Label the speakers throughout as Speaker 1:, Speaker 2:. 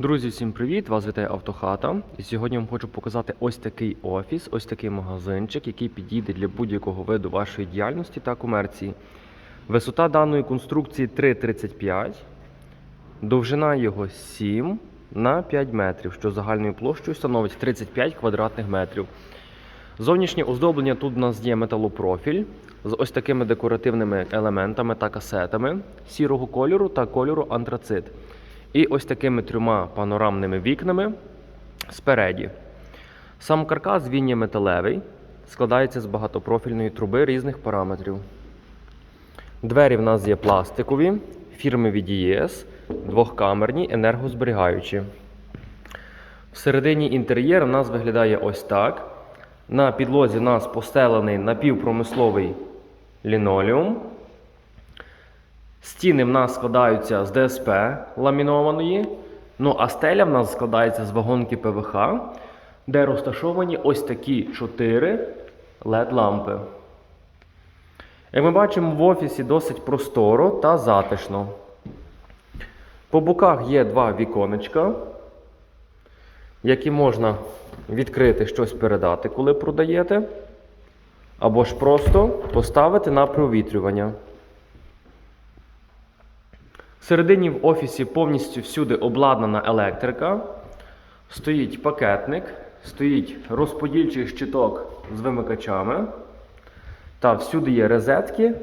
Speaker 1: Друзі, всім привіт! Вас вітає Автохата. І сьогодні вам хочу показати ось такий офіс, ось такий магазинчик, який підійде для будь-якого виду вашої діяльності та комерції. Висота даної конструкції 3,35, довжина його 7 на 5 метрів, що загальною площею становить 35 квадратних метрів. Зовнішнє оздоблення тут у нас є металопрофіль з ось такими декоративними елементами та касетами сірого кольору та кольору антрацит. І ось такими трьома панорамними вікнами спереді. Сам каркас він є металевий, складається з багатопрофільної труби різних параметрів. Двері в нас є пластикові, фірми VDS, двохкамерні, енергозберігаючі. Всередині інтер'єр у нас виглядає ось так. На підлозі у нас постелений напівпромисловий лінолеум. Стіни в нас складаються з ДСП ламінованої. Ну а стеля в нас складається з вагонки ПВХ, де розташовані ось такі 4 LED-лампи. Як ми бачимо, в офісі досить просторо та затишно. По боках є два віконечка, які можна відкрити щось передати, коли продаєте, або ж просто поставити на провітрювання. Всередині в офісі повністю всюди обладнана електрика. Стоїть пакетник, стоїть розподільчий щиток з вимикачами. Та всюди є розетки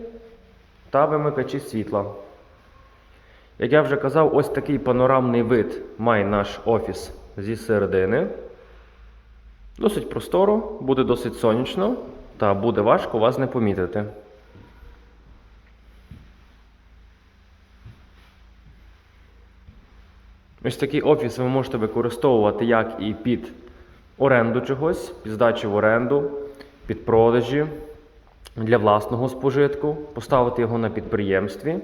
Speaker 1: та вимикачі світла. Як я вже казав, ось такий панорамний вид має наш офіс зі середини. Досить просторо, буде досить сонячно та буде важко вас не помітити. Ось такий офіс ви можете використовувати як і під оренду чогось, під здачу в оренду, під продажі для власного спожитку, поставити його на підприємстві.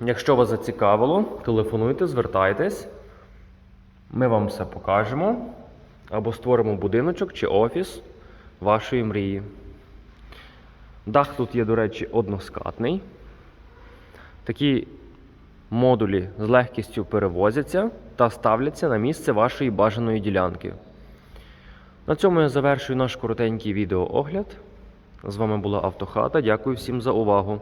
Speaker 1: Якщо вас зацікавило, телефонуйте, звертайтесь. Ми вам все покажемо або створимо будиночок чи офіс вашої мрії. Дах тут є, до речі, односкатний. Такі модулі з легкістю перевозяться та ставляться на місце вашої бажаної ділянки. На цьому я завершую наш коротенький відеоогляд. З вами була Автохата. Дякую всім за увагу.